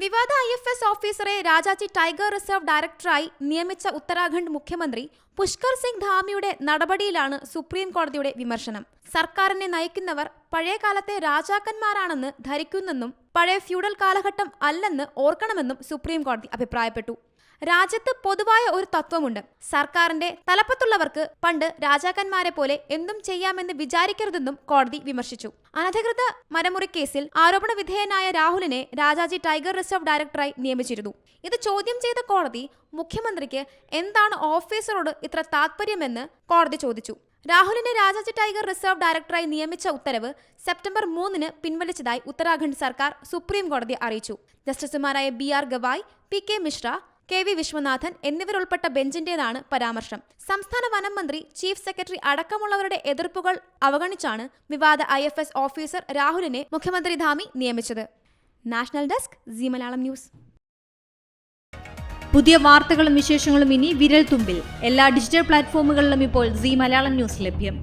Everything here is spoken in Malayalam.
വിവാദ ഐ എഫ് എസ് ഓഫീസറെ രാജാജി ടൈഗർ റിസർവ് ഡയറക്ടറായി നിയമിച്ച ഉത്തരാഖണ്ഡ് മുഖ്യമന്ത്രി പുഷ്കർ സിംഗ് ധാമിയുടെ നടപടിയിലാണ് സുപ്രീം കോടതിയുടെ വിമർശനം. സർക്കാരിനെ നയിക്കുന്നവർ പഴയ കാലത്തെ രാജാക്കന്മാരാണെന്ന് ധരിക്കുന്നെന്നും പഴയ ഫ്യൂഡൽ കാലഘട്ടം അല്ലെന്ന് ഓർക്കണമെന്നും സുപ്രീം കോടതി അഭിപ്രായപ്പെട്ടു. രാജ്യത്ത് പൊതുവായ ഒരു തത്വമുണ്ട്. സർക്കാരിന്റെ തലപ്പത്തുള്ളവർക്ക് പണ്ട് രാജാക്കന്മാരെ പോലെ എന്തും ചെയ്യാമെന്ന് വിചാരിക്കരുതെന്നും കോടതി വിമർശിച്ചു. അനധികൃത മരമുറി കേസിൽ ആരോപണ വിധേയനായ രാഹുലിനെ രാജാജി ടൈഗർ റിസർവ് ഡയറക്ടറായി നിയമിച്ചിരുന്നു. ഇത് ചോദ്യം ചെയ്ത കോടതി മുഖ്യമന്ത്രിക്ക് എന്താണ് ഓഫീസറോട് ഇത്ര താത്പര്യമെന്ന് കോടതി ചോദിച്ചു. രാഹുലിനെ രാജാജി ടൈഗർ റിസർവ് ഡയറക്ടറായി നിയമിച്ച ഉത്തരവ് സെപ്റ്റംബർ മൂന്നിന് പിൻവലിച്ചതായി ഉത്തരാഖണ്ഡ് സർക്കാർ സുപ്രീം കോടതി അറിയിച്ചു. ജസ്റ്റിസുമാരായ B R Gavai P K Mishra K V Viswanathan എന്നിവരുൾപ്പെട്ട ബെഞ്ചിന്റേതാണ് പരാമർശം. സംസ്ഥാന വനം മന്ത്രി ചീഫ് സെക്രട്ടറി അടക്കമുള്ളവരുടെ എതിർപ്പുകൾ അവഗണിച്ചാണ് വിവാദ ഐ എഫ് എസ് ഓഫീസർ രാഹുലിനെ മുഖ്യമന്ത്രി ധാമി നിയമിച്ചത്. National desk G Malayalam news. പുതിയ വാർത്തകളും വിശേഷങ്ങളും ഇനി വിരൽ തുമ്പിൽ എല്ലാ ഡിജിറ്റൽ പ്ലാറ്റ്ഫോമുകളിലും ഇപ്പോൾ സി മലയാളം ന്യൂസ് ലഭ്യം.